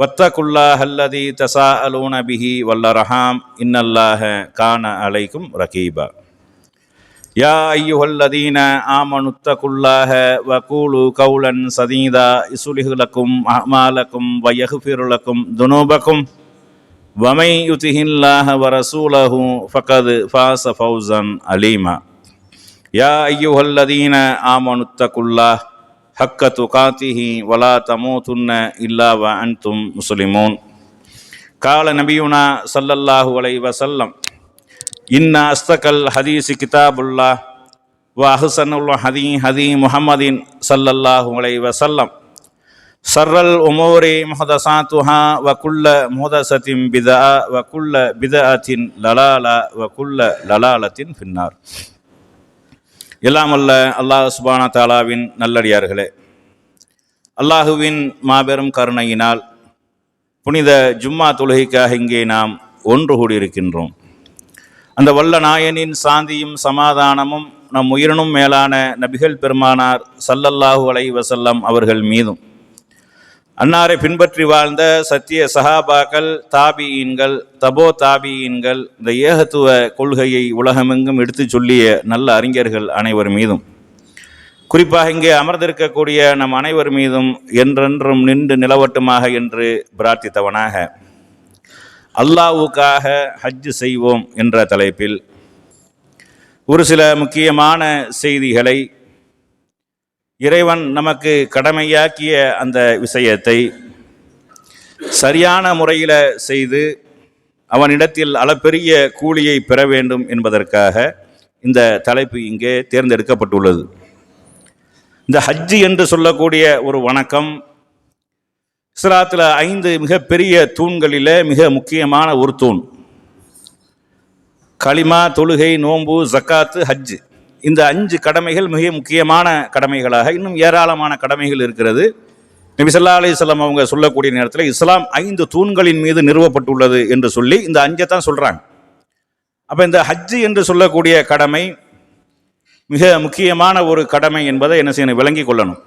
வத்தகுல்லாஹ் அல்லதி தசா அலூன் அபிஹி வல்லரஹாம் இன்னல்லாஹ கான அலைக்கும் ரகீபா. யா ஐயுஹல்லதீன ஆமனுத்தகுல்லாஹ வகூலு கவுலன் சதீதா இசுலிஹுலக்கும் அஹ்மாலக்கும் வயகுஃபிருலக்கும் துனூபக்கும். வமை யுதிஹில்லாஹ வரசூலஹு ஃபகது ஃபாச ஃபௌசன் அலீமா. யா ஐயுஹல்லதீன ஆமனுத்தகுல்லாஹ் حق تقاته ولا تموتن إلا وأنتم مسلمون. قال نبينا صلى الله عليه وسلم إن أصدق الحديث كتاب الله وأحسن الحديث هدي محمد صلى الله عليه وسلم. شر الأمور محدثاتها وكل محدثة بدعة وكل بدعة ضلالة وكل ضلالة في النار. எல்லாம் அல்ல அல்லாஹ் சுபானா தாலாவின் நல்லடியார்களே. அல்லாஹுவின் மாபெரும் கருணையினால் புனித ஜும்மா தொழுகைக்காக இங்கே நாம் ஒன்று கூடியிருக்கின்றோம். அந்த வல்ல நாயனின் சாந்தியும் சமாதானமும் நம் உயிரினும் மேலான நபிகள் பெருமானார் சல்லல்லாஹு அலை வசல்லம் அவர்கள் மீதும் அன்னாரை பின்பற்றி வாழ்ந்த சத்திய சஹாபாக்கள் தாபியீன்கள் தபோ தாபியீன்கள் இந்த ஏகத்துவ கொள்கையை உலகமெங்கும் எடுத்துச் சொல்லிய நல்ல அறிஞர்கள் அனைவர் மீதும். குறிப்பாக இங்கே அமர்ந்திருக்கக்கூடிய நம் அனைவர் மீதும் என்றென்றும் நின்று நிலவட்டுமாக என்று பிரார்த்தித்தவனாக அல்லாவுக்காக ஹஜ்ஜு செய்வோம் என்ற தலைப்பில் ஒரு சில முக்கியமான செய்திகளை இறைவன் நமக்கு கடமையாக்கிய அந்த விஷயத்தை சரியான முறையில் செய்து அவனிடத்தில் அளப்பெரிய கூலியை பெற வேண்டும் என்பதற்காக இந்த தலைப்பு இங்கே தேர்ந்தெடுக்கப்பட்டுள்ளது. இந்த ஹஜ்ஜு என்று சொல்லக்கூடிய ஒரு வணக்கம் இஸ்லாத்தில் ஐந்து மிகப்பெரிய தூண்களில் மிக முக்கியமான ஒரு தூண். களிமா தொழுகை நோன்பு ஜக்காத்து ஹஜ்ஜு. இந்த அஞ்சு கடமைகள் மிக முக்கியமான கடமைகளாக இன்னும் ஏராளமான கடமைகள் இருக்கிறது. நபிசல்லா ஸல்லல்லாஹு அவங்க சொல்லக்கூடிய நேரத்தில் இஸ்லாம் ஐந்து தூண்களின் மீது நிறுவப்பட்டுள்ளது என்று சொல்லி இந்த அஞ்சை தான் சொல்கிறாங்க அப்போ இந்த ஹஜ்ஜு என்று சொல்லக்கூடிய கடமை மிக முக்கியமான ஒரு கடமை என்பதை என்ன செய்யணும்? விளங்கி கொள்ளணும்.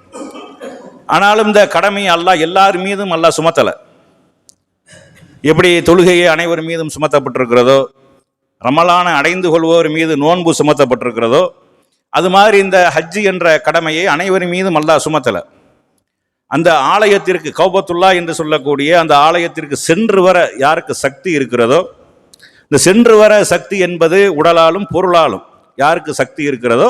ஆனாலும் இந்த கடமை அல்லாஹ் எல்லார் மீதும் அல்லாஹ் சுமத்தலை. எப்படி தொழுகையை அனைவர் மீதும் சுமத்தப்பட்டிருக்கிறதோ ரமலான அடைந்து கொள்வோர் மீது நோன்பு சுமத்தப்பட்டிருக்கிறதோ அது மாதிரி இந்த ஹஜ்ஜு என்ற கடமையை அனைவரின் மீதும் அல்லாஹ் சுமத்தலை. அந்த ஆலயத்திற்கு கௌபத்துல்லா என்று சொல்லக்கூடிய அந்த ஆலயத்திற்கு சென்று வர யாருக்கு சக்தி இருக்கிறதோ இந்த சென்று வர சக்தி என்பது உடலாலும் பொருளாலும் யாருக்கு சக்தி இருக்கிறதோ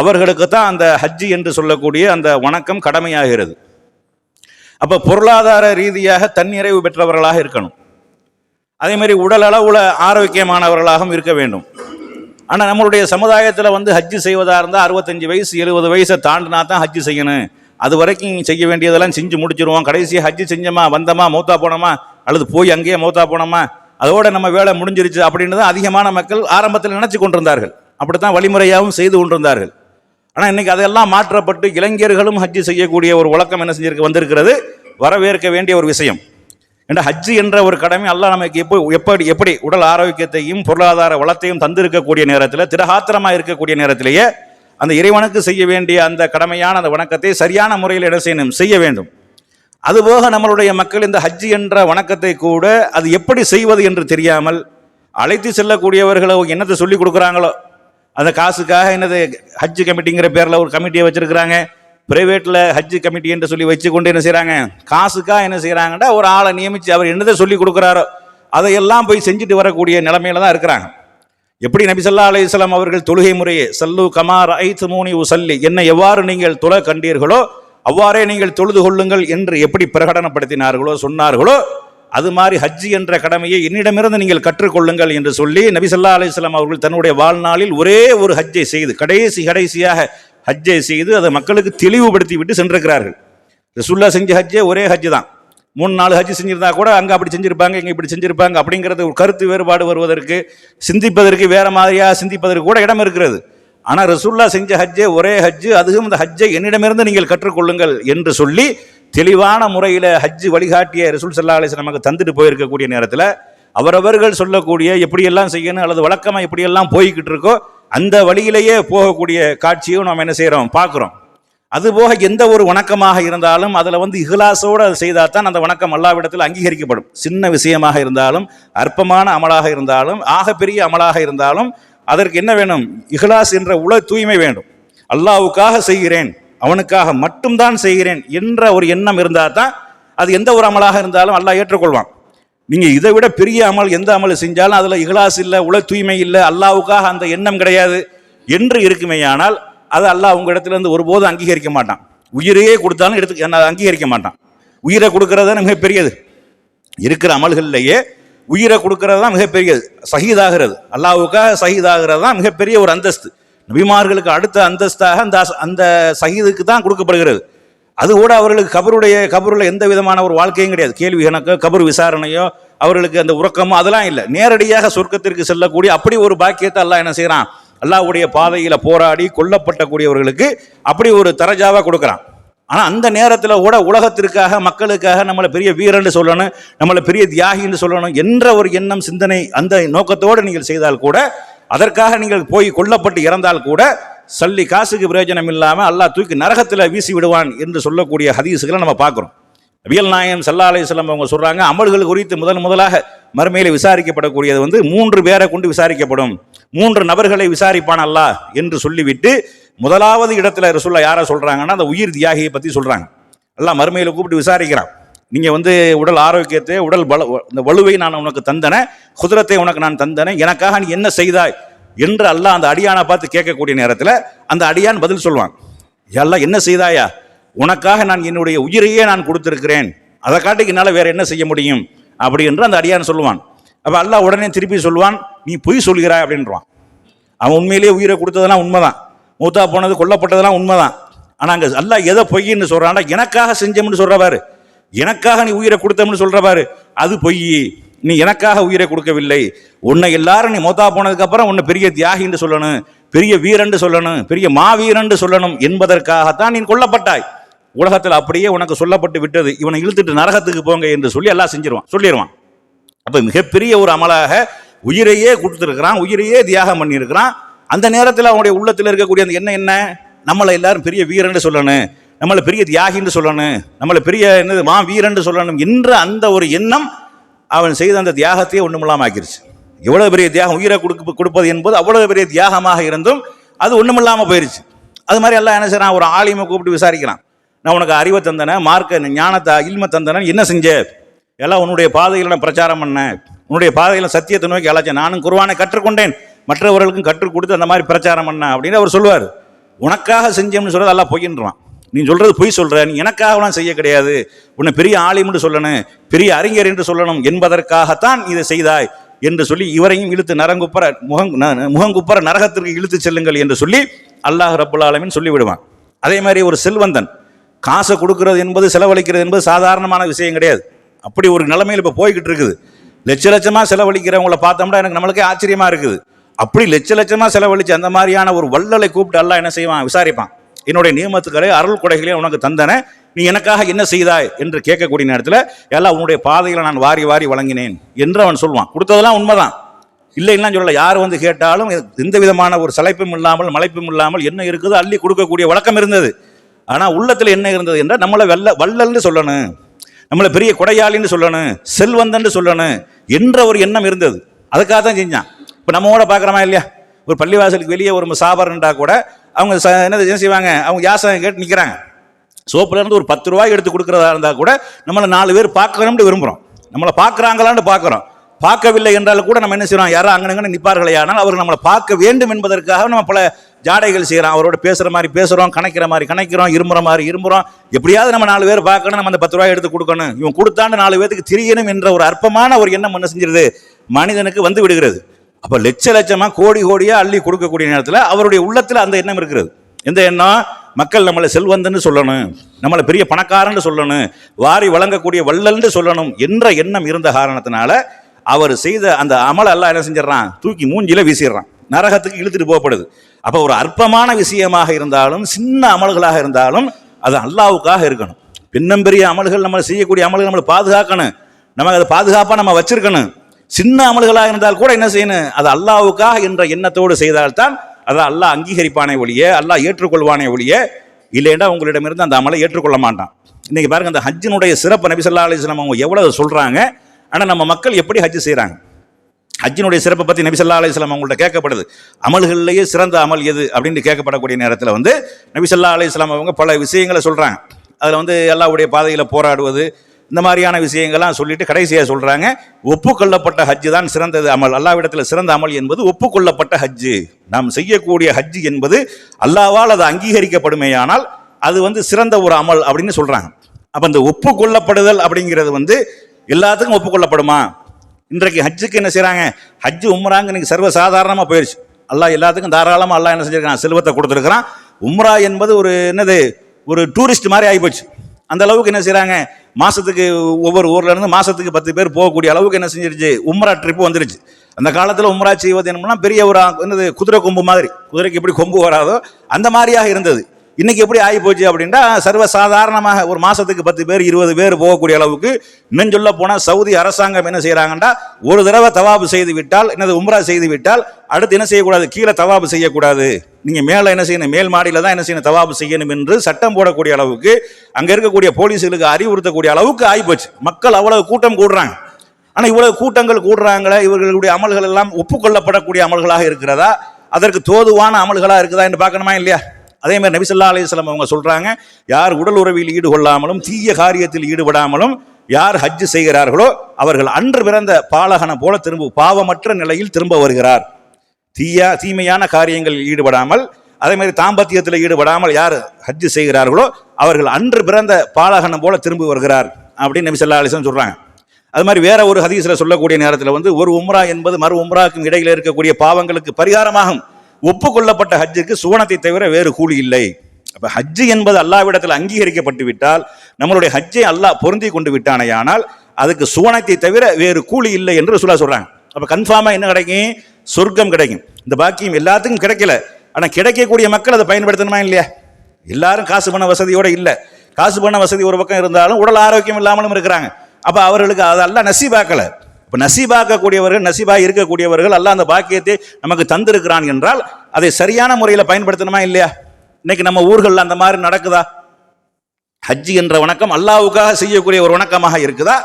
அவர்களுக்கு தான் அந்த ஹஜ்ஜி என்று சொல்லக்கூடிய அந்த வணக்கம் கடமையாகிறது. அப்போ பொருளாதார ரீதியாக தன்னிறைவு பெற்றவர்களாக இருக்கணும். அதே மாதிரி உடல் அளவுல ஆரோக்கியமானவர்களாகவும் இருக்க வேண்டும். ஆனால் நம்மளுடைய சமுதாயத்தில் வந்து ஹஜ்ஜு செய்வதாக இருந்தால் அறுபத்தஞ்சு வயசு எழுபது வயசை தாண்டினா தான் ஹஜ்ஜு செய்யணும். அது வரைக்கும் செய்ய வேண்டியதெல்லாம் செஞ்சு முடிச்சிருவோம். கடைசியாக ஹஜ்ஜு செஞ்சோமா வந்தோமா மூத்தா போனோமா அல்லது போய் அங்கேயே மூத்தா போனோமா அதோட நம்ம வேலை முடிஞ்சிருச்சு அப்படின்னு தான் அதிகமான மக்கள் ஆரம்பத்தில் நினச்சி கொண்டிருந்தார்கள். அப்படித்தான் வழிமுறையாகவும் செய்து கொண்டிருந்தார்கள். ஆனால் இன்றைக்கி அதெல்லாம் மாற்றப்பட்டு இளைஞர்களும் ஹஜ்ஜு செய்யக்கூடிய ஒரு வழக்கம் என்ன செஞ்சிருக்கு வந்திருக்கிறது. வரவேற்க வேண்டிய ஒரு விஷயம். என்ற ஹஜ்ஜு என்ற ஒரு கடமை அல்லாஹ் நமக்கு எப்போ எப்படி எப்படி உடல் ஆரோக்கியத்தையும் பொருளாதார வளத்தையும் தந்திருக்கக்கூடிய நேரத்தில் திடகாத்திரமாக இருக்கக்கூடிய நேரத்திலேயே அந்த இறைவனுக்கு செய்ய வேண்டிய அந்த கடமையான அந்த வணக்கத்தை சரியான முறையில் என்ன செய்யணும்? செய்ய வேண்டும். அதுபோக நம்மளுடைய மக்கள் இந்த ஹஜ்ஜு என்ற வணக்கத்தை கூட அது எப்படி செய்வது என்று தெரியாமல் அழைத்து செல்லக்கூடியவர்களை என்னத்தை சொல்லி கொடுக்குறாங்களோ? அந்த காசுக்காக என்னது ஹஜ்ஜு கமிட்டிங்கிற பேரில் ஒரு கமிட்டியை வச்சுருக்கிறாங்க. பிரைவேட்டில் ஹஜ் கமிட்டி என்று சொல்லி வச்சு கொண்டு என்ன செய்கிறாங்க காசுக்காக என்ன செய்கிறாங்கன்னா ஒரு ஆளை நியமித்து அவர் என்னதை சொல்லி கொடுக்குறாரோ அதையெல்லாம் போய் செஞ்சுட்டு வரக்கூடிய நிலைமையில தான் இருக்கிறாங்க. எப்படி நபிசல்லா அலையம் அவர்கள் தொழுகை முறையே சல்லு கமார் ஐத்து மூனி உசல்லி என்னை எவ்வாறு நீங்கள் தொழ கண்டீர்களோ அவ்வாறே நீங்கள் தொழுது கொள்ளுங்கள் என்று எப்படி பிரகடனப்படுத்தினார்களோ சொன்னார்களோ அது மாதிரி ஹஜ்ஜி என்ற கடமையை என்னிடமிருந்து நீங்கள் கற்றுக்கொள்ளுங்கள் என்று சொல்லி நபி ஸல்லல்லாஹு அவர்கள் தன்னுடைய வாழ்நாளில் ஒரே ஒரு ஹஜ்ஜை செய்து கடைசி கடைசியாக ஹஜ்ஜை செய்து அதை மக்களுக்கு தெளிவுபடுத்தி விட்டு சென்றிருக்கிறார்கள். ரசுல்லா செஞ்ச ஹஜ்ஜே ஒரே ஹஜ்ஜு தான். மூணு நாலு ஹஜ் செஞ்சிருந்தா கூட அங்கே அப்படி செஞ்சிருப்பாங்க இங்கே இப்படி செஞ்சிருப்பாங்க அப்படிங்கிறது ஒரு கருத்து வேறுபாடு வருவதற்கு சிந்திப்பதற்கு வேற மாதிரியாக சிந்திப்பதற்கு கூட இடம் இருக்கிறது. ஆனால் ரசுல்லா செஞ்ச ஹஜ்ஜே ஒரே ஹஜ்ஜு அதுவும் இந்த ஹஜ்ஜை என்னிடமிருந்து நீங்கள் கற்றுக்கொள்ளுங்கள் என்று சொல்லி தெளிவான முறையில் ஹஜ்ஜு வழிகாட்டிய ரசூல் சல்லா அலிஸ் நமக்கு தந்துட்டு போயிருக்கக்கூடிய நேரத்தில் அவரவர்கள் சொல்லக்கூடிய எப்படியெல்லாம் செய்யணும் அல்லது வழக்கமாக எப்படியெல்லாம் போய்கிட்டு இருக்கோ அந்த வழியிலேயே போகக்கூடிய காட்சியும் நாம் என்ன செய்கிறோம் பார்க்குறோம். அதுபோக எந்த ஒரு வணக்கமாக இருந்தாலும் அதில் வந்து இஹ்லாசோடு அதை செய்தால் தான் அந்த வணக்கம் அல்லாவிடத்தில் அங்கீகரிக்கப்படும். சின்ன விஷயமாக இருந்தாலும் அற்பமான அமலாக இருந்தாலும் ஆகப்பெரிய அமலாக இருந்தாலும் அதற்கு என்ன வேணும்? இஹ்லாஸ் என்ற உல தூய்மை வேண்டும். அல்லாவுக்காக செய்கிறேன் அவனுக்காக மட்டும்தான் செய்கிறேன் என்ற ஒரு எண்ணம் இருந்தால் தான் அது எந்த ஒரு அமலாக இருந்தாலும் அல்லாஹ் ஏற்றுக்கொள்வான். நீங்கள் இதை விட பெரிய அமல் எந்த அமல் செஞ்சாலும் அதில் இகலாஸ் இல்லை உல தூய்மை இல்லை அல்லாவுக்காக அந்த எண்ணம் கிடையாது என்று இருக்குமேயானால் அது அல்லாஹ் உங்கள் இடத்துலேருந்து ஒருபோதும் அங்கீகரிக்க மாட்டான். உயிரையே கொடுத்தாலும் எடுத்து என்ன அங்கீகரிக்க மாட்டான். உயிரை கொடுக்கறது தான் மிகப்பெரியது. இருக்கிற அமல்கள்லேயே உயிரை கொடுக்கறது தான் மிகப்பெரியது. சகிதாகிறது. அல்லாவுக்காக சகிதாகிறது தான் மிகப்பெரிய ஒரு அந்தஸ்து. நபிமார்களுக்கு அடுத்த அந்தஸ்தாக அந்த அந்த சகிதுக்கு தான் கொடுக்கப்படுகிறது. அது கூட அவர்களுக்கு கபருடைய கபருள்ள எந்த விதமான ஒரு வாழ்க்கையும் கிடையாது. கேள்வி கணக்கோ கபர் விசாரணையோ அவர்களுக்கு அந்த உறக்கமோ அதெல்லாம் இல்லை. நேரடியாக சொர்க்கத்திற்கு செல்லக்கூடிய அப்படி ஒரு பாக்கியத்தை எல்லாம் என்ன செய்கிறான் அல்லாவுடைய பாதையில் போராடி கொல்லப்பட்டக்கூடியவர்களுக்கு அப்படி ஒரு தரஜாவாக கொடுக்குறான். ஆனால் அந்த நேரத்தில் கூட உலகத்திற்காக மக்களுக்காக நம்மளை பெரிய வீரன்னு சொல்லணும் நம்மளை பெரிய தியாகின்னு சொல்லணும் என்ற ஒரு எண்ணம் சிந்தனை அந்த நோக்கத்தோடு நீங்கள் செய்தால் கூட அதற்காக நீங்கள் போய் கொல்லப்பட்டு இறந்தால் கூட சல்லி காசுக்கு பிரயோஜனம் இல்லாமல் அல்லாஹ் தூக்கி நரகத்தில் வீசி விடுவான் என்று சொல்லக்கூடிய ஹதீஸுகளை நம்ம பார்க்குறோம். அபியல் நாயம் சல்லா அலிஸ்லாம் அவங்க சொல்கிறாங்க அமல்கள் குறித்து முதன் முதலாக மறுமையில் விசாரிக்கப்படக்கூடியது வந்து மூன்று பேரை கொண்டு விசாரிக்கப்படும். மூன்று நபர்களை விசாரிப்பான் அல்லா என்று சொல்லிவிட்டு முதலாவது இடத்துல ரசூல்லா யாரை சொல்கிறாங்கன்னா அந்த உயிர் தியாகியை பற்றி சொல்கிறாங்க எல்லாம் மறுமையில் கூப்பிட்டு விசாரிக்கிறான். நீங்கள் வந்து உடல் ஆரோக்கியத்தை உடல் பல இந்த வலுவை நான் உனக்கு தந்தன குதிரத்தை உனக்கு நான் தந்தன எனக்காக நீ என்ன செய்தாய்? என்று அல்லாஹ் அந்த அடியானை பார்த்து கேட்கக்கூடிய நேரத்தில் அந்த அடியான் பதில் சொல்லுவான். எல்லாம் என்ன செய்தாயா? உனக்காக நான் என்னுடைய உயிரையே நான் கொடுத்துருக்கிறேன். அதை காட்டிக்கு என்னால் வேறு என்ன செய்ய முடியும்? அப்படி என்று அந்த அடியான் சொல்லுவான். அப்போ அல்லாஹ் உடனே திருப்பி சொல்லுவான் நீ பொய் சொல்கிறாய் அப்படின்றான். அவன் உண்மையிலேயே உயிரை கொடுத்ததெல்லாம் உண்மைதான். மூத்தா போனது கொல்லப்பட்டதெல்லாம் உண்மைதான். ஆனால் அங்கே அல்லாஹ் எதை பொய்ன்னு சொல்கிறான்டா எனக்காக செஞ்சோம்னு சொல்கிறவாரு எனக்காக நீ உயிரை கொடுத்தோம்னு சொல்கிறவாரு அது பொய். நீ எனக்காக உயிரை கொடுக்கவில்லை. உன்னை எல்லாரும் நீ மோத்தா போனதுக்கப்புறம் உன்னை பெரிய தியாகின்னு சொல்லணும் பெரிய வீரன்று சொல்லணும் பெரிய மாவீரன்று சொல்லணும் என்பதற்காகத்தான் நீ கொல்லப்பட்டாய். உலகத்தில் அப்படியே உனக்கு சொல்லப்பட்டு விட்டது. இவனை இழுத்துட்டு நரகத்துக்கு போங்க என்று சொல்லி எல்லாம் செஞ்சிருவான் சொல்லிடுவான் அப்போ மிகப்பெரிய ஒரு அமலாக உயிரையே கொடுத்துருக்கிறான் உயிரையே தியாகம் பண்ணியிருக்கிறான். அந்த நேரத்தில் அவனுடைய உள்ளத்தில் இருக்கக்கூடிய அந்த என்ன என்ன? நம்மளை எல்லாரும் பெரிய வீரன்னு சொல்லணும் நம்மளை பெரிய தியாகின்னு சொல்லணும் நம்மளை பெரிய என்னது மா வீரன்னு சொல்லணும் என்ற அந்த ஒரு எண்ணம் அவன் செய்த அந்த தியாகத்தையே ஒன்றுமில்லாம ஆக்கிருச்சு எவ்வளவு பெரிய தியாகம் உயிரை கொடுக்க கொடுப்பது என்பது அவ்வளவு பெரிய தியாகமாக இருந்தும் அது ஒன்றுமில்லாமல் போயிருச்சு. அது மாதிரி எல்லாம் என்ன செய்றான்? ஒரு ஆலிமை கூப்பிட்டு விசாரிக்கிறான். நான் உனக்கு அறிவை தந்தனேன் மார்க்க ஞானத்தை இல்ம தந்தனேன் என்ன செஞ்ச? எல்லாம் உன்னுடைய பாதையில் நான் பிரச்சாரம் பண்ணேன். உன்னுடைய பாதையில் சத்தியத்தை நோக்கி அழைச்சேன். நானும் குருவானை கற்றுக்கொண்டேன். மற்றவர்களுக்கும் கற்றுக் கொடுத்து அந்த மாதிரி பிரச்சாரம் பண்ணேன் அப்படின்னு அவர் சொல்லுவார். உனக்காக செஞ்சோம்னு சொல்கிறது எல்லாம் பொய்யின்றான் நீ சொல்றது பொய் சொல்ற நீ எனக்காகலாம் செய்ய கிடையாது. உன்னை பெரிய ஆலிம்னு சொல்லணும் பெரிய அறிஞர் என்று சொல்லணும் என்பதற்காகத்தான் இதை செய்தாய் என்று சொல்லி இவரையும் இழுத்து நரங்குப்பற முகங் ந- முகங்குப்பற நரகத்திற்கு இழுத்து செல்லுங்கள் என்று சொல்லி அல்லாஹ் ரபுல் ஆலமின் சொல்லிவிடுவான். அதே மாதிரி ஒரு செல்வந்தன் காசை கொடுக்கறது என்பது செலவழிக்கிறது என்பது சாதாரணமான விஷயம் கிடையாது. அப்படி ஒரு நிலைமையில் இப்போ போய்கிட்டு இருக்குது. லட்ச லட்சமாக செலவழிக்கிறவங்கள பார்த்தோம்னா எனக்கு நம்மளுக்கே ஆச்சரியமாக இருக்குது. அப்படி லட்ச லட்சமாக செலவழிச்சு அந்த மாதிரியான ஒரு வள்ளலை கூப்பிட்டு எல்லாம் என்ன செய்வான்? விசாரிப்பான். என்னுடைய நியமத்துக்களை அருள் கொடைகளை உனக்கு தந்தன. நீ எனக்காக என்ன செய்தாய்? என்று கேட்கக்கூடிய நேரத்தில் எல்லாம் உன்னுடைய பாதையில் நான் வாரி வாரி வழங்கினேன். என்று அவன் சொல்லுவான். கொடுத்ததெல்லாம் உண்மைதான். இல்லைன்னா சொல்லல யார் வந்து கேட்டாலும் எந்த விதமான ஒரு சளைப்பும் இல்லாமல் மலைப்பும் இல்லாமல் என்ன இருக்குதோ அள்ளி கொடுக்கக்கூடிய வழக்கம் இருந்தது. ஆனால் உள்ளத்தில் என்ன இருந்தது என்றால் நம்மளை வெள்ள வள்ளல்னு சொல்லணும். நம்மளை பெரிய கொடையாளின்னு சொல்லணும். செல்வந்தன்னு சொல்லணும். என்ற ஒரு எண்ணம் இருந்தது. அதுக்காக தான் செஞ்சான். இப்போ நம்மோட பார்க்குறோமா இல்லையா? ஒரு பள்ளிவாசலுக்கு வெளியே ஒரு சாபர்ன்றா கூட அவங்க என்ன என்ன செய்வாங்க? அவங்க யாசகம் கேட்டு நிற்கிறாங்க சோப்புல இருந்து ஒரு பத்து ரூபாய் எடுத்து கொடுக்கறதா இருந்தால் கூட நம்மளை நாலு பேர் பார்க்கணும்னு விரும்புகிறோம் நம்மளை பார்க்குறாங்களான்னு பார்க்குறோம். பார்க்கவில்லை என்றால் கூட நம்ம என்ன செய்கிறோம் யாரும் அங்கனங்கன்னு நிற்பார்களே ஆனால் அவர் நம்மளை பார்க்க வேண்டும் என்பதற்காக நம்ம பல ஜாடைகள் செய்கிறோம் அவரோட பேசுகிற மாதிரி பேசுகிறோம் கணக்கிற மாதிரி கணக்கிறோம் இருமுற மாதிரி இருமுறோம் எப்படியாவது நம்ம நாலு பேர் பார்க்கணும் நம்ம அந்த பத்து ரூபாய் எடுத்து கொடுக்கணும். இவன் கொடுத்தாண்டு நாலு பேருக்கு திரியணும் என்ற ஒரு அற்பமான ஒரு எண்ணம் என்ன செஞ்சிருது. மனிதனுக்கு வந்து விடுகிறது. அப்போ லட்ச லட்சமா கோடி கோடியா அள்ளி கொடுக்கக்கூடிய நேரத்தில் அவருடைய உள்ளத்தில் அந்த எண்ணம் இருக்கிறது. எந்த எண்ணம்? மக்கள் நம்மளை செல்வந்தன்னு சொல்லணும். நம்மளை பெரிய பணக்காரன்னு சொல்லணும். வாரி வழங்கக்கூடிய வள்ளல்னு சொல்லணும் என்ற எண்ணம் இருந்த காரணத்தினால அவர் செய்த அந்த அமல எல்லாம் என்ன செஞ்சிடறான்? தூக்கி மூஞ்சில வீசிடுறான். நரகத்துக்கு இழுத்துட்டு போகப்படுது. அப்போ ஒரு அற்பமான விஷயமாக இருந்தாலும் சின்ன அமல்களாக இருந்தாலும் அது அல்லாவுக்காக இருக்கணும். பின்னம்பெரிய அமல்கள் நம்ம செய்யக்கூடிய அமல்கள் நம்மளை பாதுகாக்கணும். நமக்கு அதை பாதுகாப்பாக நம்ம வச்சிருக்கணும். சின்ன அமல்களாக இருந்தால் கூட என்ன செய்யணும்? அது அல்லாவுக்காக என்ற எண்ணத்தோடு செய்தால்தான் அதை அல்லாஹ் அங்கீகரிப்பானே ஒழிய அல்லாஹ் ஏற்றுக்கொள்வானே ஒழிய இல்லைன்னா உங்களிடமிருந்து அந்த அமலை ஏற்றுக்கொள்ள மாட்டான். இன்னைக்கு பாருங்க அந்த ஹஜ்ஜினுடைய சிறப்பு நபி ஸல்லல்லாஹு அவங்க எவ்வளவு சொல்றாங்க ஆனால் நம்ம மக்கள் எப்படி ஹஜ்ஜு செய்கிறாங்க ஹஜ்ஜினுடைய சிறப்பை பற்றி நபி ஸல்லல்லாஹு அவங்கள்ட்ட கேட்கப்படுது. அமல்கள்லேயே சிறந்த அமல் எது அப்படின்னு கேட்கப்படக்கூடிய நேரத்தில் வந்து நபி ஸல்லல்லாஹு அலைஹி அவங்க பல விஷயங்களை சொல்கிறாங்க அதில் வந்து எல்லாவுடைய பாதையில் போராடுவது இந்த மாதிரியான விஷயங்கள்லாம் சொல்லிட்டு கடைசியாக சொல்கிறாங்க ஒப்புக்கொள்ளப்பட்ட ஹஜ்ஜு தான் சிறந்தது அமல். அல்லாவிடத்தில் சிறந்த அமல் என்பது ஒப்புக்கொள்ளப்பட்ட ஹஜ்ஜு நாம் செய்யக்கூடிய ஹஜ்ஜு என்பது அல்லாவால் அது அங்கீகரிக்கப்படுமேயானால் அது வந்து சிறந்த ஒரு அமல் அப்படின்னு சொல்கிறாங்க அப்போ இந்த ஒப்புக்கொள்ளப்படுதல் அப்படிங்கிறது வந்து எல்லாத்துக்கும் ஒப்புக்கொள்ளப்படுமா? இன்றைக்கு ஹஜ்ஜுக்கு என்ன செய்கிறாங்க ஹஜ்ஜு உம்ராங்க இன்னைக்கு சர்வ சாதாரணமாக போயிடுச்சு அல்லாஹ் எல்லாத்துக்கும் தாராளமாக அல்லாஹ் என்ன செஞ்சுருக்கான்? செல்வத்தை கொடுத்துருக்குறான். உம்ரா என்பது ஒரு என்னது? ஒரு டூரிஸ்ட் மாதிரி ஆகிப்போச்சு அந்த அளவுக்கு என்ன செய்கிறாங்க மாதத்துக்கு ஒவ்வொரு ஊரில் இருந்து மாதத்துக்கு பத்து பேர் போகக்கூடிய அளவுக்கு என்ன செஞ்சிருச்சு? உம்ரா ட்ரிப் வந்துருச்சு. அந்த காலத்தில் உம்ரா செய்வது என்னம்னா பெரிய ஒரு என்னது குதிரை கொம்பு மாதிரி. குதிரைக்கு எப்படி கொம்பு வராதோ அந்த மாதிரியாக இருந்தது. இன்னைக்கு எப்படி ஆகி போச்சு அப்படின்னா சர்வ சாதாரணமாக ஒரு மாசத்துக்கு பத்து பேர் இருபது பேர் போகக்கூடிய அளவுக்கு இன்னும் சொல்ல போனால் சவுதி அரசாங்கம் என்ன செய்யறாங்கன்னா ஒரு தடவை தவாபு செய்து விட்டால் என்னது உம்ரா செய்து விட்டால் அடுத்து என்ன செய்யக்கூடாது? கீழே தவாபு செய்யக்கூடாது. நீங்க மேலே என்ன செய்யணும்? மேல் மாடியில் தான் என்ன செய்யணும்? தவாபு செய்யணும் என்று சட்டம் போடக்கூடிய அளவுக்கு அங்க இருக்கக்கூடிய போலீஸுகளுக்கு அறிவுறுத்தக்கூடிய அளவுக்கு ஆகிப்போச்சு. மக்கள் அவ்வளவு கூட்டம் கூடுறாங்க. ஆனால் இவ்வளவு கூட்டங்கள் கூடுறாங்களே இவர்களுடைய அமல்கள் எல்லாம் ஒப்புக்கொள்ளப்படக்கூடிய அமல்களாக இருக்கிறதா? அதற்கு தோதுவான அமல்களாக இருக்குதா என்று பார்க்கணுமா இல்லையா? அதே மாதிரி நபிசல்லா ஸல்லல்லாஹு அவங்க சொல்கிறாங்க யார் உடல் உறவில் ஈடுகொள்ளாமலும் தீய காரியத்தில் ஈடுபடாமலும் யார் ஹஜ் செய்கிறார்களோ அவர்கள் அன்று பிறந்த பாலகனை போல திரும்ப பாவமற்ற நிலையில் திரும்ப வருகிறார். தீயா தீமையான காரியங்களில் ஈடுபடாமல் அதே மாதிரி தாம்பத்தியத்தில் ஈடுபடாமல் யார் ஹஜ்ஜு செய்கிறார்களோ அவர்கள் அன்று பிறந்த பாலகனம் போல திரும்பி வருகிறார் அப்படின்னு நபிசல்லா ஸல்லல்லாஹு சொல்கிறாங்க அது மாதிரி வேற ஒரு ஹதீஸில் சொல்லக்கூடிய நேரத்தில் வந்து ஒரு உம்ரா என்பது மறு உம்ராக்கும் இடையில் இருக்கக்கூடிய பாவங்களுக்கு பரிகாரமாகும். ஒப்புக்கொள்ளப்பட்ட ஹஜ்ஜுக்கு சுவனத்தை தவிர வேறு கூலி இல்லை. அப்ப ஹஜ்ஜு என்பது அல்லாவிடத்தில் அங்கீகரிக்கப்பட்டு விட்டால் நம்மளுடைய ஹஜ்ஜை அல்லாஹ் பொருந்தி கொண்டு விட்டானேயானால் அதுக்கு சுவனத்தை தவிர வேறு கூலி இல்லை என்று சொல்ல சொல்றாங்க. அப்ப கன்ஃபார்மா என்ன கிடைக்கும்? சொர்க்கம் கிடைக்கும். இந்த பாக்கியம் எல்லாத்துக்கும் கிடைக்கல. ஆனா கிடைக்கக்கூடிய மக்கள் அதை பயன்படுத்தணுமா இல்லையா? எல்லாரும் காசு பண்ண வசதியோட இல்லை. காசு பண்ண வசதி ஒரு பக்கம் இருந்தாலும் உடல் ஆரோக்கியம் இல்லாமலும் இருக்கிறாங்க. அப்ப அவர்களுக்கு அதெல்லாம் நசீபாக்கல. இப்போ நசீபாக்கக்கூடியவர்கள் நசீபாக இருக்கக்கூடியவர்கள் அல்லாஹ் அந்த பாக்கியத்தை நமக்கு தந்திருக்கிறான் என்றால் அதை சரியான முறையில் பயன்படுத்தணுமா இல்லையா? இன்னைக்கு நம்ம ஊர்களில் அந்த மாதிரி நடக்குதா? ஹஜ்ஜி என்ற வணக்கம் அல்லாவுக்காக செய்யக்கூடிய ஒரு வணக்கமாக இருக்குதா?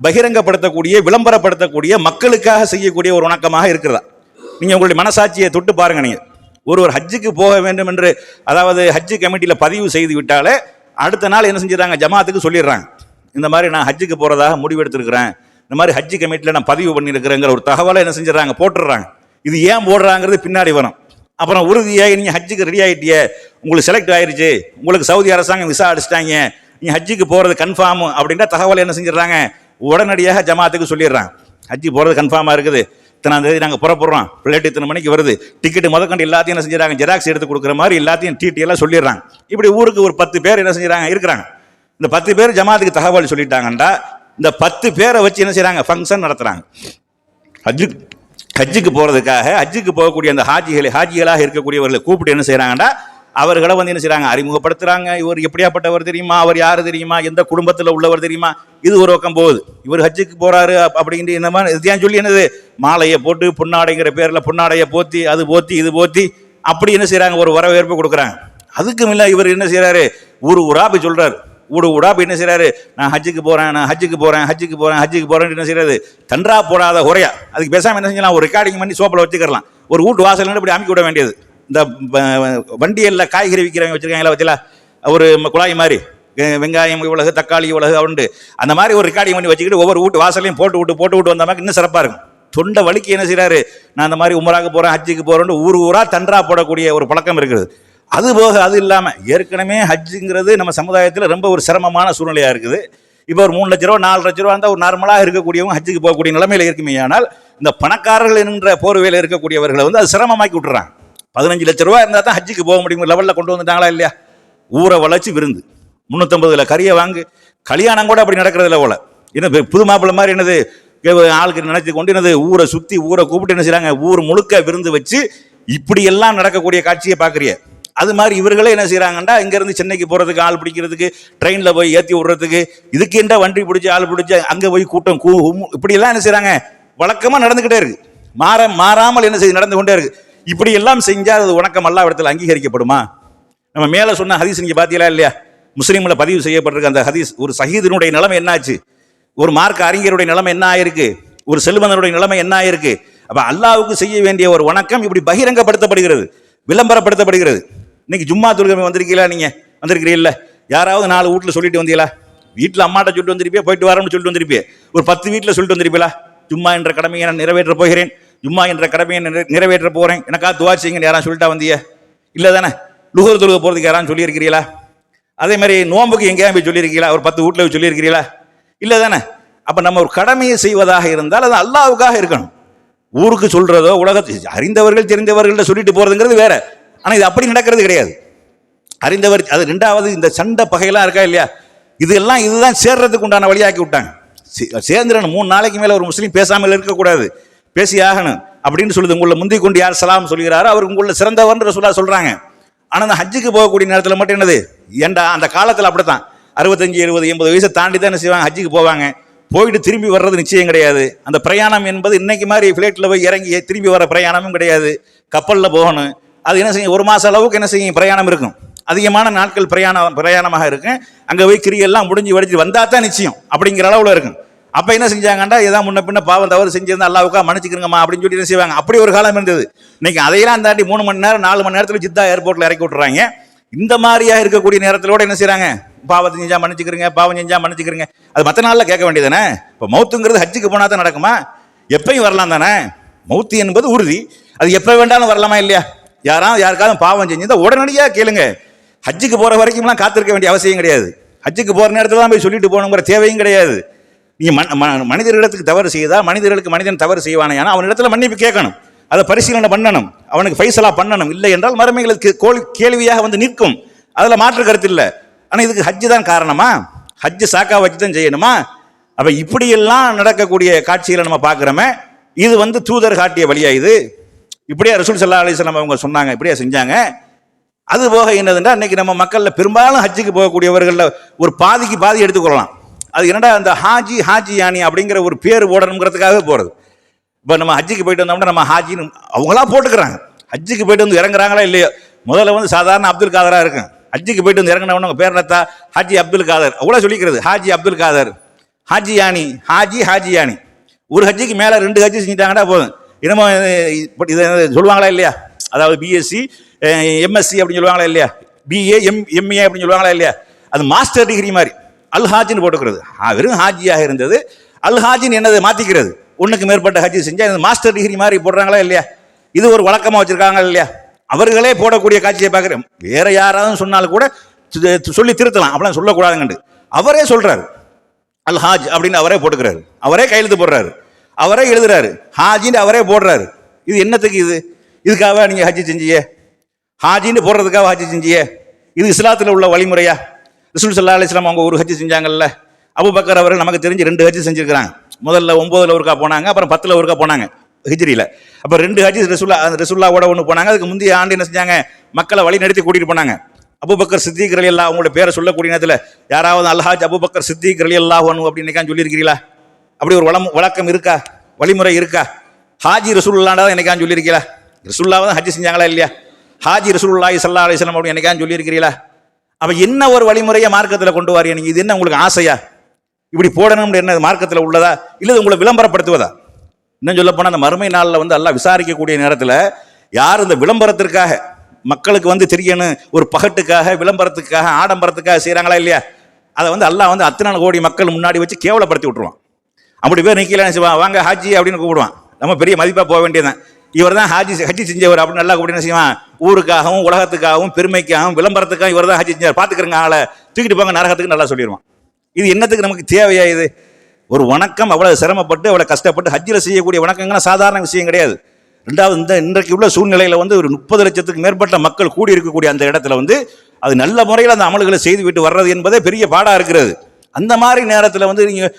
பகிரங்கப்படுத்தக்கூடிய விளம்பரப்படுத்தக்கூடிய மக்களுக்காக செய்யக்கூடிய ஒரு வணக்கமாக இருக்கிறதா? நீங்கள் உங்களுடைய மனசாட்சியை தொட்டு பாருங்க நீங்கள் ஒரு ஒரு ஹஜ்ஜுக்கு போக வேண்டும் என்று அதாவது ஹஜ்ஜு கமிட்டியில் பதிவு செய்து விட்டாலே அடுத்த நாள் என்ன செஞ்சிடறாங்க? ஜமாத்துக்கு சொல்லிடுறாங்க. இந்த மாதிரி நான் ஹஜ்ஜுக்கு போகிறதாக முடிவெடுத்திருக்கிறேன். இந்த மாதிரி ஹஜ்ஜி கமிட்டியில் நான் பதிவு பண்ணியிருக்கிறேங்கிற ஒரு தகவலை என்ன செஞ்சிடறாங்க? போட்டுடுறாங்க. இது ஏன் போடுறாங்கிறது பின்னாடி வரும். அப்புறம் உறுதியாக நீங்கள் ஹஜ்ஜுக்கு ரெடி ஆகிட்டியே உங்களுக்கு செலக்ட் ஆயிடுச்சு உங்களுக்கு சவுதி அரசாங்கம் விசா அடிச்சிட்டாங்க. நீ ஹஜ்ஜுக்கு போகிறது கன்ஃபார்ம் அப்படின்னா தகவல் என்ன செஞ்சிடறாங்க? உடனடியாக ஜமாத்துக்கு சொல்லிடுறாங்க. ஹஜ்ஜி போகிறது கன்ஃபார்மாக இருக்குது. இத்தனாம் தேதி நாங்கள் புறப்படுறோம். பிள்ளைட்டு இத்தனை மணிக்கு வருது. டிக்கெட் முதற்கொண்டு எல்லாத்தையும் என்ன செஞ்சிடறாங்க? ஜெராக்ஸ் எடுத்து கொடுக்குற மாதிரி எல்லாத்தையும் டிடிஎல்லாம் சொல்லிடுறாங்க. இப்படி ஊருக்கு ஒரு பத்து பேர் என்ன செஞ்சிடறாங்க? இருக்கிறாங்க. இந்த பத்து பேர் ஜமாத்துக்கு தகவல் சொல்லிட்டாங்கண்டா இந்த பத்து பேரை வச்சு என்ன செய்கிறாங்க ஃபங்க்ஷன் நடத்துகிறாங்க ஹஜ்ஜு ஹஜ்ஜுக்கு போகிறதுக்காக ஹஜ்ஜுக்கு போகக்கூடிய அந்த ஹாஜிகளை ஹாஜிகளாக இருக்கக்கூடியவர்களை கூப்பிட்டு என்ன செய்கிறாங்கன்னா அவர்களை வந்து என்ன செய்கிறாங்க அறிமுகப்படுத்துகிறாங்க இவர் எப்படியாப்பட்டவர் தெரியுமா? அவர் யார் தெரியுமா? எந்த குடும்பத்தில் உள்ளவர் தெரியுமா? இது ஒரு பக்கம் போகுது. இவர் ஹஜ்ஜுக்கு போகிறாரு அப்படின்ட்டு இந்த மாதிரி இது ஏன் சொல்லி என்னது? மாலையை போட்டு புண்ணாடைங்கிற பேரில் புண்ணாடையை போத்தி அது போத்தி இது போத்தி அப்படி என்ன செய்கிறாங்க ஒரு வரவேற்பு கொடுக்குறாங்க. அதுக்கும் இல்லை இவர் என்ன செய்கிறாரு ஊர் ஊரா போய் சொல்கிறாரு ஊடு ஊடா போய் என்ன செய்கிறாரு நான் ஹஜ்ஜுக்கு போகிறேன் நான் ஹஜ்ஜுக்கு போகிறேன் ஹஜ்ஜுக்கு போகிறேன் ஹஜ்ஜுக்கு போகிறேன்னு என்ன செய்கிறது தன்றா போடாத குறையா அதுக்கு பேசாமல் என்ன செஞ்சலாம் ஒரு ரெக்கார்டிங் பண்ணி சோப்பில் வச்சுக்கலாம் ஒரு வீட்டு வாசல் இப்படி அமைக்க விட வேண்டியது. இந்த வண்டியில் காய்கறி விற்கிறவங்க வச்சிருக்காங்களா வச்சுல ஒரு குழாய் மாதிரி. வெங்காயம் இவ்வளவு தக்காளி இவ்வளவு உண்டு அந்த மாதிரி ஒரு ரெக்கார்டிங் பண்ணி வச்சுக்கிட்டு ஒவ்வொரு வீட்டு வாசலையும் போட்டு விட்டு போட்டு விட்டு வந்தாமல் இன்னும் சிறப்பாக இருக்கும். தொண்டை வலிக்கு என்ன செய்கிறாரு நான் அந்த மாதிரி உமராக போகிறேன் ஹஜ்ஜுக்கு போகிறேன்னு ஊர் ஊராக தன்றா போடக்கூடிய ஒரு பழக்கம் இருக்குது அது போக அது இல்லாமல் ஏற்கனவே ஹஜ்ஜுங்கிறது நம்ம சமுதாயத்தில் ரொம்ப ஒரு சிரமமான சூழ்நிலையாக இருக்குது. இப்போ ஒரு மூணு லட்ச ரூபா நாலு லட்ச ரூபா இருந்தால் ஒரு நார்மலாக இருக்கக்கூடியவங்க ஹஜ்ஜுக்கு போகக்கூடிய நிலைமையில் இருக்குமே ஆனால் இந்த பணக்காரர்கள் என்ற போர்வையில் இருக்கக்கூடியவர்களை வந்து அது சிரமமாக்கி விட்டுறாங்க. பதினஞ்சு லட்ச ரூபா இருந்தால் தான் ஹஜ்ஜுக்கு போக முடியும் லெவலில் கொண்டு வந்துட்டாங்களா இல்லையா? ஊரை வளர்ச்சி விருந்து. முந்நூற்றம்பதுல கறியை வாங்கு. கல்யாணம் கூட அப்படி நடக்கிறதில்ல போல. என்ன புது மாப்பிள்ளை மாதிரி என்னது ஆளுக்கு நினைச்சு கொண்டு என்னது ஊரை சுற்றி ஊரை கூப்பிட்டு என்ன செய்கிறாங்க ஊர் முழுக்க விருந்து வச்சு இப்படியெல்லாம் நடக்கக்கூடிய காட்சியை பார்க்குறிய அது மாதிரி இவர்களே என்ன செய்கிறாங்கன்னா இங்கேருந்து சென்னைக்கு போகிறதுக்கு ஆள் பிடிக்கிறதுக்கு ட்ரெயினில் போய் ஏற்றி விடுறதுக்கு இதுக்கு என்ன வண்டி பிடிச்சி ஆள் பிடிச்சி அங்கே போய் கூட்டம் கூ இப்படியெல்லாம் என்ன செய்கிறாங்க வழக்கமாக நடந்துக்கிட்டே இருக்குது மாற மாறாமல் என்ன செய்து நடந்து கொண்டே இருக்குது இப்படி எல்லாம் செஞ்சால் அது வணக்கம் எல்லா இடத்துல அங்கீகரிக்கப்படுமா? நம்ம மேலே சொன்ன ஹதீஸ் நீங்கள் பார்த்தீங்களா இல்லையா? முஸ்லீமில் பதிவு செய்யப்பட்டிருக்க அந்த ஹதீஸ். ஒரு சஹீதனுடைய நிலைமை என்னாச்சு ஒரு மார்க்க அறிஞருடைய நிலைமை என்ன ஆயிருக்கு? ஒரு செல்வந்தனுடைய நிலைமை என்ன ஆயிருக்கு? அப்போ அல்லாவுக்கு செய்ய வேண்டிய ஒரு வணக்கம் இப்படி பகிரங்கப்படுத்தப்படுகிறது விளம்பரப்படுத்தப்படுகிறது. இன்னைக்கு ஜும்மா தொழுகை வந்திருக்கீங்களா நீங்க? வந்திருக்கிறீல்ல. யாராவது நாலு வீட்டில் சொல்லிட்டு வந்தீங்களா? வீட்டில் அம்மாட்ட சொல்லிட்டு வந்திருப்பியா? போயிட்டு வரணும்னு சொல்லிட்டு வந்திருப்பியே? ஒரு பத்து வீட்டில் சொல்லிட்டு வந்திருப்பீங்களா? ஜும்மா என்ற கடமையை நான் நிறைவேற்ற போகிறேன். ஜும்மா என்ற கடமையை நிறை- நிறைவேற்ற போகிறேன் எனக்கா துவா செய்யுங்கன்னு யாரும் சொல்லிட்டா வந்தியே? இல்லை தானே? லுகர் தொழுக போகிறதுக்கு யாராவது சொல்லியிருக்கிறீங்களா? அதே மாதிரி நோம்புக்கு எங்கேயா போய் சொல்லியிருக்கீங்களா ஒரு பத்து வீட்டில் போய் சொல்லியிருக்கிறீங்களா? இல்லை தானே? அப்போ நம்ம ஒரு கடமையை செய்வதாக இருந்தால் அது அல்லாவுக்காக இருக்கணும். ஊருக்கு சொல்கிறதோ உலகத்தை அறிந்தவர்கள் தெரிந்தவர்கள்ட்ட சொல்லிட்டு போகிறதுங்கிறது வேற. ஆனால் இது அப்படி நடக்கிறது கிடையாது. அறிந்தவர் அது ரெண்டாவது இந்த சண்டை பகையெல்லாம் இருக்கா இல்லையா? இதெல்லாம் இதுதான் சேர்றதுக்கு உண்டான வழியாக்கி விட்டாங்க. சே- சேர்ந்துடணும் மூணு நாளைக்கு மேலே ஒரு முஸ்லீம் பேசாமல் இருக்கக்கூடாது. பேசி ஆகணும் அப்படின்னு சொல்லுது. உங்களை முந்தி கொண்டு யார் சலாம் சொல்கிறாரோ அவர் உங்களை சிறந்தவர்ன்ற சொல்ல சொல்கிறாங்க ஆனால் அந்த ஹஜ்ஜுக்கு போகக்கூடிய நேரத்தில் மட்டும் என்னது? ஏண்டா அந்த காலத்தில் அப்படித்தான். அறுபத்தஞ்சு எழுபது எண்பது வயசை தாண்டி தான் என்ன செய்வாங்க? ஹஜ்ஜுக்கு போவாங்க. போயிட்டு திரும்பி வர்றது நிச்சயம் கிடையாது. அந்த பிரயாணம் என்பது இன்னைக்கு மாதிரி ஃப்ளைட்டில் போய் இறங்கி திரும்பி வர பிரயாணமும் கிடையாது. கப்பலில் போகணும். அது என்ன செய்யும்? ஒரு மாத அளவுக்கு என்ன செய்யும்? பிரயாணம் இருக்கும். அதிகமான நாட்கள் பிரயாணம் பிரயாணமாக இருக்கும். அங்கே போய் கிரியெல்லாம் முடிஞ்சு வடிச்சு வந்தால் தான் நிச்சயம் அப்படிங்கிற அளவில் இருக்கும். அப்போ என்ன செஞ்சாங்கண்டா? ஏதாவது முன்ன பின்ன பாவம் தவறு செஞ்சிருந்தா அல்லாவுக்கா மன்னிச்சுக்கிறங்கம்மா அப்படின்னு சொல்லி என்ன செய்வாங்க? அப்படி ஒரு காலம் இருந்தது. இன்னைக்கு அதையெல்லாம் தாண்டி மூணு மணி நேரம் நாலு மணி நேரத்தில் ஜித்தா ஏர்போர்ட்டில் இறக்கி விட்டுறாங்க. இந்த மாதிரியாக இருக்கக்கூடிய நேரத்திலோட என்ன செய்கிறாங்க பாவத்தை செஞ்சா மன்னிச்சுக்கிறங்க பாவம் செஞ்சா மன்னிச்சுக்கிறங்க அது மற்ற நாளில் கேட்க வேண்டியதானே இப்போ மௌத்துங்கிறது ஹஜ்ஜுக்கு போனால் தான் நடக்குமா? எப்பயும் வரலாம் தானே? மௌத்து என்பது உறுதி. அது எப்போ வேண்டாலும் வரலாமா இல்லையா? யாராவது யாருக்காவது பாவம் செஞ்சிருந்தா உடனடியாக கேளுங்க. ஹஜ்ஜுக்கு போகிற வரைக்கும்லாம் காத்திருக்க வேண்டிய அவசியம் கிடையாது. ஹஜ்ஜுக்கு போகிற நேரத்தில் தான் போய் சொல்லிட்டு போகணுங்கிற தேவையும் கிடையாது. நீ மன் ம- மனிதர்களிடத்துக்கு தவறு செய்தால் மனிதர்களுக்கு மனிதன் தவறு செய்வானே அவனிடத்துல மன்னிப்பு கேட்கணும். அதை பரிசீலனை பண்ணணும். அவனுக்கு ஃபைசலாக பண்ணணும். இல்லை என்றால் மறுமைகளுக்கு கோல் கேள்வியாக வந்து நிற்கும். அதில் மாற்று கருத்து இல்லை. ஆனால் இதுக்கு ஹஜ்ஜு தான் காரணமா? ஹஜ்ஜு சாக்கா வச்சு தான் செய்யணுமா? அப்போ இப்படியெல்லாம் நடக்கக்கூடிய காட்சிகளை நம்ம பார்க்குறோமே. இது வந்து தூதர் காட்டிய வழியா இது? இப்படியே ரசூல் சல்லா அலிஸ்லாம் அவங்க சொன்னாங்க இப்படியே செஞ்சாங்க. அது போக என்னதுன்னா இன்னைக்கு நம்ம மக்களில் பெரும்பாலும் ஹஜ்ஜுக்கு போகக்கூடியவர்களில் ஒரு பாதிக்கு பாதி எடுத்துக்கொள்ளலாம். அது என்னடா அந்த ஹாஜி ஹாஜி யானி அப்படிங்கிற ஒரு பேர் ஓடணுங்கிறதுக்காக போகிறது இப்போ நம்ம ஹஜ்ஜுக்கு போயிட்டு வந்தோம்னா நம்ம ஹாஜின்னு அவங்களா போட்டுக்கிறாங்க. ஹஜ்ஜுக்கு போயிட்டு வந்து இறங்குறாங்களா இல்லையோ? முதல்ல வந்து சாதாரண அப்துல் காதரா இருக்கும் ஹஜ்ஜுக்கு போயிட்டு வந்து இறங்கினவங்க பேர் நத்தா ஹாஜி அப்துல் காதர். அவ்வளோ சொல்லிக்கிறது. ஹாஜி அப்துல் காதர். ஹாஜி யானி ஹாஜி ஹாஜி யானி. ஒரு ஹஜ்ஜிக்கு மேலே ரெண்டு ஹஜ்ஜி செஞ்சுட்டாங்கன்னா போதும். என்னமோ இப்படி இதை சொல்லுவாங்களா இல்லையா? அதாவது பிஎஸ்சி எம்எஸ்சி அப்படின்னு சொல்லுவாங்களா இல்லையா? பிஏ எம் எம்ஏ அப்படின்னு சொல்லுவாங்களா இல்லையா? அது மாஸ்டர் டிகிரி மாதிரி. அல் ஹாஜின்னு போட்டுக்கிறது வெறும் ஹாஜியாக இருந்தது. அல்ஹாஜின் என்னது? மாற்றிக்கிறது ஒன்றுக்கு மேற்பட்ட ஹஜ்ஜி செஞ்சால் மாஸ்டர் டிகிரி மாதிரி போடுறாங்களா இல்லையா? இது ஒரு வழக்கமாக வச்சுருக்காங்க இல்லையா? அவர்களே போடக்கூடிய காட்சியை பார்க்குறேன். வேற யாராவது சொன்னாலும் கூட சொல்லி திருத்தலாம். அப்படிலாம் சொல்லக்கூடாதுங்கண்டு. அவரே சொல்கிறாரு அல் ஹாஜ் அப்படின்னு அவரே போட்டுக்கிறாரு. அவரே கையெழுத்து போடுறாரு. அவரே எழுதுறாரு. ஹாஜின்னு அவரே போடுறாரு. இது என்னத்துக்கு இது? இதுக்காக நீங்க ஹஜ்ஜி செஞ்சியே ஹாஜின்னு போடுறதுக்காக ஹஜ்ஜி செஞ்சியே இது இஸ்லாத்தில் உள்ள வழிமுறையா? ரிசுல் சல்லா அலிஸ்லாம் அவங்க ஒரு ஹஜ்ஜி செஞ்சாங்கல்ல? அபுபக்கர் அவர்கள் நமக்கு தெரிஞ்சு ரெண்டு ஹஜ்ஜி செஞ்சிருக்கிறாங்க. முதல்ல ஒன்பதுல ஒருக்கா போனாங்க அப்புறம் பத்துல ஒருக்கா போனாங்க ஹிஜ்ரியில். அப்போ ரெண்டு ஹஜ் ரசுல்லா அந்த ரசுல்லாவோட ஒன்று போனாங்க. அதுக்கு முந்தைய ஆண்டு என்ன செஞ்சாங்க? மக்களை வழி நடத்தி கூட்டிட்டு போனாங்க. அபுபக்கர் சித்திக் ரலி அல்லா அவங்களோட பேரை சொல்லக்கூடிய நேரத்தில் யாராவது அல்ஹாஜ் அபுபக்கர் சித்திக் ரலி அல்லாஹ் ஒன்று அப்படின்னு சொல்லியிருக்கிறீங்களா அப்படி ஒரு வளம் வழக்கம் இருக்கா? வழிமுறை இருக்கா? ஹாஜி ரசூல்லாண்டா தான் என்னைக்கான்னு சொல்லியிருக்கீங்களா? ரசூல்லாவை தான் ஹஜ்ஜி செஞ்சாங்களா இல்லையா? ஹாஜி ரசூலுல்லாஹி சல்லா அலிஸ்லாம் அப்படின்னு என்னைக்கான் சொல்லியிருக்கிறீங்களா அப்போ என்ன ஒரு வழிமுறையை மார்க்கத்தில் கொண்டு வாரியா நீங்கள் இது என்ன உங்களுக்கு ஆசையா? இப்படி போடணும்னு என்ன மார்க்கத்தில் உள்ளதா? இல்லை இது உங்களை விளம்பரப்படுத்துவதா? இன்னும் சொல்ல போனால் அந்த மறுமை நாளில் வந்து எல்லாம் விசாரிக்கக்கூடிய நேரத்தில் யார் இந்த விளம்பரத்திற்காக மக்களுக்கு வந்து தெரியணும்? ஒரு பகட்டுக்காக விளம்பரத்துக்காக ஆடம்பரத்துக்காக செய்கிறாங்களா இல்லையா? அதை வந்து அல்லாஹ் வந்து அத்தனை கோடி மக்கள் முன்னாடி வச்சு கேவலப்படுத்தி விட்ருவான் அப்படி பேர் நிற்கல செய்வான்? வாங்க ஹாஜி அப்படின்னு கூப்பிடுவான். நம்ம பெரிய மதிப்பாக போக வேண்டியதுதான். இவர் தான் ஹாஜி ஹஜ்ஜி செஞ்சவர் அப்படின்னு நல்லா கூப்பிட்டு செய்வான்? ஊருக்காகவும் உலகத்துக்காகவும் பெருமைக்காகவும் விளம்பரத்துக்காகவும் இவர் தான் ஹஜ்ஜி செஞ்சார் பார்த்துக்கிறங்க ஆளை. தூக்கிட்டு போங்க நரகத்துக்கு நல்லா சொல்லிடுவான் இது என்னத்துக்கு நமக்கு தேவையா இது? ஒரு வணக்கம் அவ்வளோ சிரமப்பட்டு அவ்வளோ கஷ்டப்பட்டு ஹஜ்ஜில் செய்யக்கூடிய வணக்கங்கள்லாம் சாதாரண விஷயம் கிடையாது. ரெண்டாவது இந்த இன்றைக்கு உள்ள சூழ்நிலையில் வந்து ஒரு முப்பது லட்சத்துக்கு மேற்பட்ட மக்கள் கூடி இருக்கக்கூடிய அந்த இடத்துல வந்து அது நல்ல முறையில் அந்த அமல்களை செய்து விட்டு வர்றது என்பதே பெரிய பாடாக இருக்கிறது. அந்த மாதிரி நேரத்தில் வந்து நீங்கள்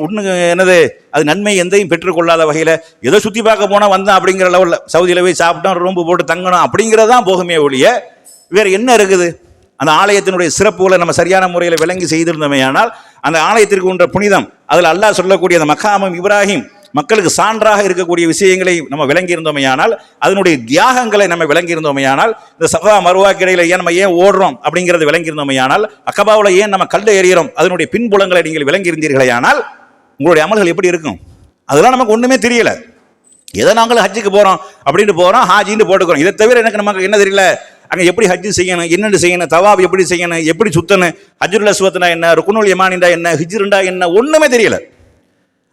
ஒன்று என்னது அது நன்மை எந்தையும் பெற்றுக்கொள்ளாத வகையில் ஏதோ சுற்றி பார்க்க போனால் வந்தேன் அப்படிங்கிற லெவலில் சவுதியில் போய் சாப்பிட்டோம் ரூம்பு போட்டு தங்கணும் அப்படிங்கிறது தான் போகுமே ஒழிய வேறு என்ன இருக்குது? அந்த ஆலயத்தினுடைய சிறப்புகளை நம்ம சரியான முறையில் விளங்கி செய்திருந்தோமே ஆனால் அந்த ஆலயத்திற்கு உன்ற புனிதம் அதில் அல்லாஹ் சொல்லக்கூடிய அந்த மக்காமம் இப்ராஹிம் மக்களுக்கு சான்றாக இருக்கக்கூடிய விஷயங்களை நம்ம விளங்கி இருந்தோமையானால் அதனுடைய தியாகங்களை நம்ம விளங்கியிருந்தோமையானால் இந்த சபா மருவாக்கு ஏன் நம்ம ஏன் ஓடுறோம் அப்படிங்கிறது விளங்கியிருந்தோமையானால் அக்கபாவில் ஏன் நம்ம கல்லை எறிகிறோம்? அதனுடைய பின்புலங்களை நீங்கள் விளங்கியிருந்தீர்களையானால் உங்களுடைய அமல்கள் எப்படி இருக்கும்? அதெல்லாம் நமக்கு ஒன்றுமே தெரியல. எதை நாங்களும் ஹஜ்ஜுக்கு போகிறோம் அப்படின்ட்டு போகிறோம் ஹாஜின்னு போட்டுக்கிறோம். இதை தவிர எனக்கு நமக்கு என்ன தெரியல? அங்கே எப்படி ஹஜ்ஜு செய்யணும்? என்னென்னு செய்யணும்? தவாப் எப்படி செய்யணும்? எப்படி சுத்தணும்? ஹஜ்ஜுல் அஸ்வத்னா என்ன? ருக்குனுல் யமானிண்டா என்ன? ஹிஜ்ருண்டா என்ன? ஒன்றுமே தெரியலை.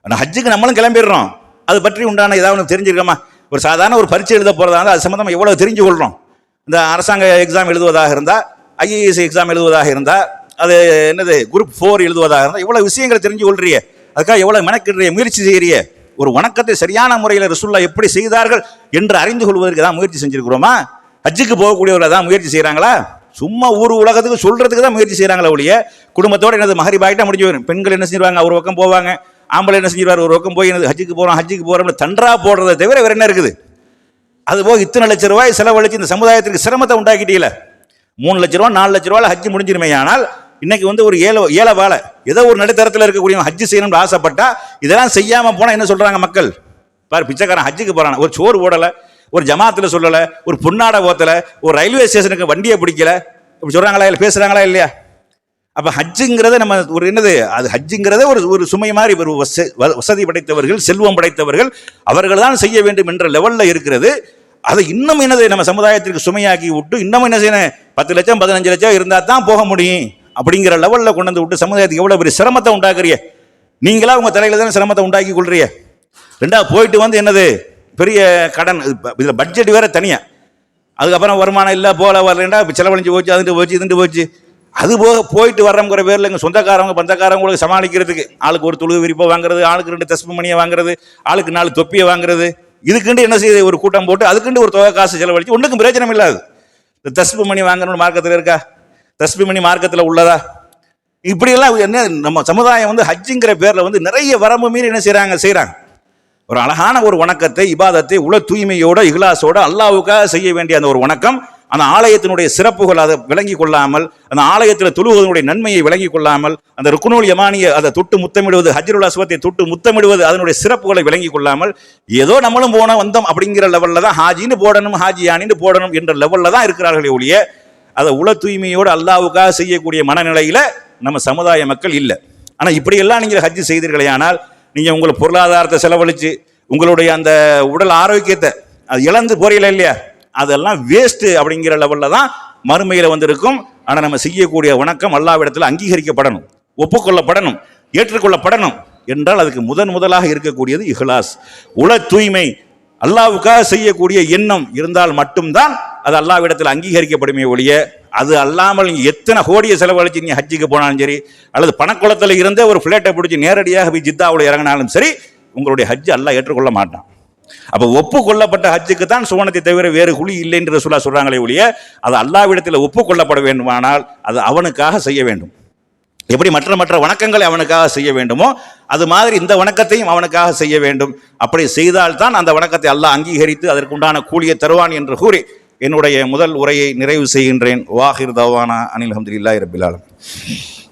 ஆனால் ஹஜ்ஜுக்கு நம்மளும் கிளம்பிடுறோம். அது பற்றி உண்டான ஏதாவது ஒன்று தெரிஞ்சிருக்கோமா? ஒரு சாதாரண ஒரு பரீட்சை எழுத போகிறதா இருந்தால் அது சம்மந்தமாக எவ்வளோ தெரிஞ்சு கொள்கிறோம் இந்த அரசாங்க எக்ஸாம் எழுதுவதாக இருந்தால் ஐஏஎஸ் எக்ஸாம் எழுதுவதாக இருந்தால் அது என்னது குரூப் ஃபோர் எழுதுவதாக இருந்தால் எவ்வளோ விஷயங்களை தெரிஞ்சு கொள்றிய அதுக்காக எவ்வளோ மெனக்கிடுறிய முயற்சி செய்கிறிய ஒரு வணக்கத்தை சரியான முறையில் ரசுல்லா எப்படி செய்தார்கள் என்று அறிந்து கொள்வதற்கு தான் முயற்சி செஞ்சுருக்கிறோமா? ஹஜ்ஜுக்கு போகக்கூடியவர்கள் தான் முயற்சி செய்கிறாங்களா சும்மா ஊர் உலகத்துக்கு சொல்கிறதுக்கு தான் முயற்சி செய்கிறாங்களே ஒழிய குடும்பத்தோடு என்னது மகரிபாயிட்டா முடிஞ்சு வரும் பெண்கள் என்ன செய்வாங்க? ஒரு பக்கம் போவாங்க. ஆம்பளை என்ன செஞ்சிருவார்? ஒரு பக்கம் போய் என்னது ஹஜ்ஜுக்கு போகிறோம் ஹஜ்ஜுக்கு போகிறோம்னு தன்றா போடுறதை தவிர வேறு என்ன இருக்குது? அது போக இத்தனை லட்ச ரூபாய் செலவழிச்சு இந்த சமுதாயத்திற்கு சிரமத்தை உண்டாக்கிட்டீங்கள? மூணு லட்ச ரூபா நாலு லட்ச ரூபாயில் ஹஜ்ஜு முடிஞ்சிருமே. ஆனால் இன்னைக்கு வந்து ஒரு ஏழை ஏழை வாழை ஏதோ ஒரு நடுத்தரத்தில் இருக்கக்கூடிய ஹஜ்ஜு செய்யணும்னு ஆசைப்பட்டா இதெல்லாம் செய்யாமல் போனால் என்ன சொல்கிறாங்க மக்கள்? பார் பிச்சைக்காரன் ஹஜ்ஜுக்கு போகிறான் ஒரு சோறு ஓடலை ஒரு ஜமாத்தில் சொல்லலை ஒரு பொன்னாடை ஓத்தலை ஒரு ரயில்வே ஸ்டேஷனுக்கு வண்டியை பிடிக்கல. இப்படி சொல்கிறாங்களா இல்லை பேசுகிறாங்களா இல்லையா? அப்போ ஹஜ்ஜுங்கிறத நம்ம ஒரு என்னது அது ஹஜ்ஜுங்கிறத ஒரு ஒரு சுமை மாதிரி ஒரு வச- வ- வசதி படைத்தவர்கள் செல்வம் படைத்தவர்கள் அவர்கள் தான் செய்ய வேண்டும் என்ற லெவலில் இருக்கிறது. அதை இன்னும் என்னது நம்ம சமுதாயத்திற்கு சுமையாக்கி விட்டு இன்னும் என்ன செய்யணும்? பத்து லட்சம் பதினஞ்சு லட்சம் இருந்தால் தான் போக முடியும். அப்படிங்கிற லெவலில் கொண்டு வந்து விட்டு சமுதாயத்துக்கு எவ்வளோ பெரிய சிரமத்தை உண்டாக்குறிய நீங்களா உங்கள் தலையில் தானே சிரமத்தை உண்டாக்கி கொள்றிய ரெண்டாவது போயிட்டு வந்து என்னது பெரிய கடன் இதில் பட்ஜெட் வேற தனியாக அதுக்கப்புறம் வருமானம் இல்லை போல வரலண்டா செலவழிஞ்சு போச்சு அதுட்டு போச்சு இதுண்டு போச்சு. அது போக போயிட்டு வர்றோங்கிற பேரில் எங்கள் சொந்தக்காரவங்க பந்தக்காரவங்களுக்கு சமாளிக்கிறதுக்கு ஆளுக்கு ஒரு துளு விரிப்பை வாங்குறது ஆளுக்கு ரெண்டு தஸ்பு மணியை வாங்குறது ஆளுக்கு நாலு தொப்பியை வாங்குறது. இதுக்குண்டு என்ன செய்யுது ஒரு கூட்டம் போட்டு அதுக்குண்டு ஒரு தொகை காசு செலவழிச்சு ஒன்றுக்கும் பிரயோஜனம் இல்லாது. இந்த தஸ்பு மணி வாங்கணும்னு மார்க்கத்தில் இருக்கா? தஸ்பு மணி மார்க்கத்தில் உள்ளதா? இப்படியெல்லாம் என்ன நம்ம சமுதாயம் வந்து ஹஜ்ஜுங்கிற பேரில் வந்து நிறைய வரம்பு மீறி என்ன செய்கிறாங்க செய்கிறாங்க ஒரு அழகான ஒரு வணக்கத்தை இபாதத்தை உல தூய்மையோட இஹ்லாஸோட அல்லாவுக்காக செய்ய வேண்டிய அந்த ஒரு வணக்கம் அந்த ஆலயத்தினுடைய சிறப்புகள் அதை விளங்கி கொள்ளாமல் அந்த ஆலயத்தில் தொழுவதனுடைய நன்மையை விளங்கி கொள்ளாமல் அந்த ருக்குனூல் யமானியை அதை தொட்டு முத்தமிடுவது ஹஜ்ருல் அஸ்வத்தை தொட்டு முத்தமிடுவது அதனுடைய சிறப்புகளை விளங்கி கொள்ளாமல் ஏதோ நம்மளும் போன வந்தோம் அப்படிங்கிற லெவலில் தான் ஹாஜின்னு போடணும் ஹாஜியானின்னு போடணும் என்ற லெவலில் தான் இருக்கிறார்களே ஒழிய அதை உல தூய்மையோடு அல்லாஹ்வுக்காக செய்யக்கூடிய மனநிலையில் நம்ம சமுதாய மக்கள் இல்லை. ஆனால் இப்படியெல்லாம் நீங்கள் ஹஜ்ஜு செய்தீர்களே ஆனால் நீங்கள் உங்கள் பொருளாதாரத்தை செலவழித்து உங்களுடைய அந்த உடல் ஆரோக்கியத்தை அது இழந்து போறீங்களா இல்லையா? அதெல்லாம் வேஸ்ட்டு அப்படிங்கிற லெவலில் தான் மறுமையில் வந்திருக்கும். ஆனால் நம்ம செய்யக்கூடிய வணக்கம் அல்லாவிடத்தில் அங்கீகரிக்கப்படணும் ஒப்புக்கொள்ளப்படணும் ஏற்றுக்கொள்ளப்படணும் என்றால் அதுக்கு முதன் முதலாக இருக்கக்கூடியது இஹ்லாஸ். உல தூய்மை அல்லாவுக்காக செய்யக்கூடிய எண்ணம் இருந்தால் மட்டும்தான் அது அல்லாவிடத்தில் அங்கீகரிக்கப்படுமே ஒழிய அது அல்லாமல் நீங்கள் எத்தனை கோடியை செலவழிச்சு நீங்கள் ஹஜ்ஜுக்கு போனாலும் சரி அல்லது பணக்குளத்தில் இருந்தே ஒரு ஃப்ளைட்டை பிடிச்சி நேரடியாக போய் ஜித்தாவில் இறங்கினாலும் சரி உங்களுடைய ஹஜ்ஜு அல்லாஹ் ஏற்றுக்கொள்ள மாட்டான். அப்போ ஒப்புக்கொள்ளப்பட்ட ஹஜ்ஜுக்கு தான் சுவனத்தை தவிர வேறு குழி இல்லை என்று சொல்ல சொல்றாங்களே ஒழிய அது அல்லாவிடத்தில் ஒப்புக்கொள்ளப்பட வேண்டுமானால் அது அவனுக்காக செய்ய வேண்டும். எப்படி மற்ற மற்ற வணக்கங்களை அவனுக்காக செய்ய வேண்டுமோ அது மாதிரி இந்த வணக்கத்தையும் அவனுக்காக செய்ய வேண்டும். அப்படி செய்தால்தான் அந்த வணக்கத்தை அல்லாஹ் அங்கீகரித்து அதற்குண்டான கூலியை தருவான் என்று கூறி என்னுடைய முதல் உரையை நிறைவு செய்கின்றேன். வாஹிர் தவானா அனில் அஹமதுல்லாஹி ரபில் ஆலமீன்.